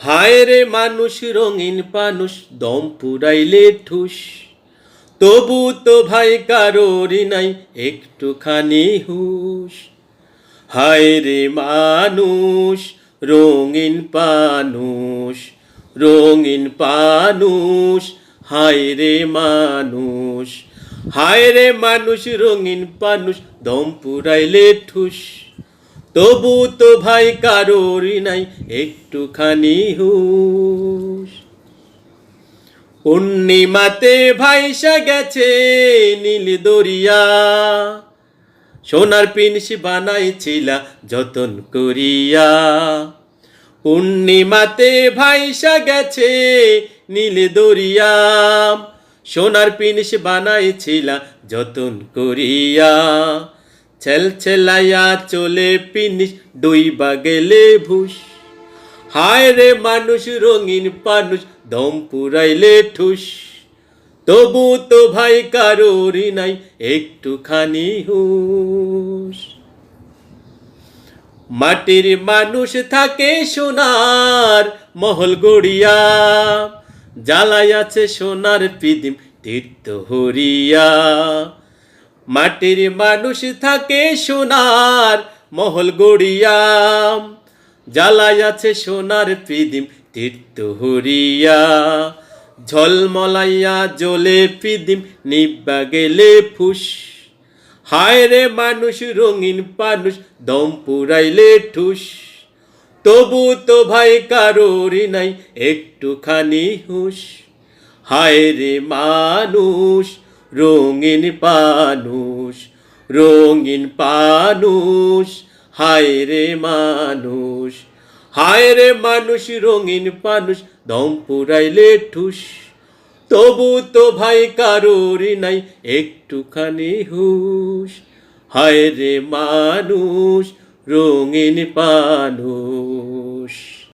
হায় রে মানুষ রঙিন পানুষ, দম পুরাইলে ঠুস। তবু তো ভাই কারোরই নাই, একটুখানি হুশ। হায় রে মানুষ রঙিন পানুষ রঙিন পানুষ হায় রে মানুষ। হায় রে মানুষ রঙিন পানুষ, দম পুরাইলে ঠুস। তবু তো ভাই কারোরই নাই, একটুখানি হুশ। পূর্ণিমাতে ভাইসা গেছে নীল দরিয়া, সোনার পিনস বানাইছিলা যতন করিয়া। পূর্ণিমাতে ভাইসা গেছে নীল দরিয়া, সোনার পিনস বানাইছিলা যতন করিয়া। ছেল ছেলাইয়া চলে পিনিস ডুইবা গেলে ভুষ হায় রে মানুষ, রঙিন পানুষ দম পুরাইলে ঠুস। তবু তো ভাই কারোরই নাই, একটুখানি হুশ। মাটির মানুষ থাকে সোনার মহল গড়িয়া জ্বালাই আছে সোনার পিদিম তীর্থ হরিয়া। মাটির মানুষ থাকে সোনার মহল গড়িয়া জ্বালাই আছে সোনার পিদিম তীর্থ হরিয়া। ঝলমলাইয়া জলে পিদিম নিব্বা গেলে ফুস। হায় রে মানুষ, রঙিন পানুষ দম পুরাইলে ঠুস। তবু তো ভাই কারোরই নাই, একটুখানি হুশ। হায় রে মানুষ রঙিন পানুষ রঙিন পানুষ হায় রে মানুষ, হায় রে মানুষ, রঙিন পানুষ দম পুরাইলে ঠুস। তবু তো ভাই কারোরই নাই, একটুখানি হুশ। হায় রে মানুষ, রঙিন পানুষ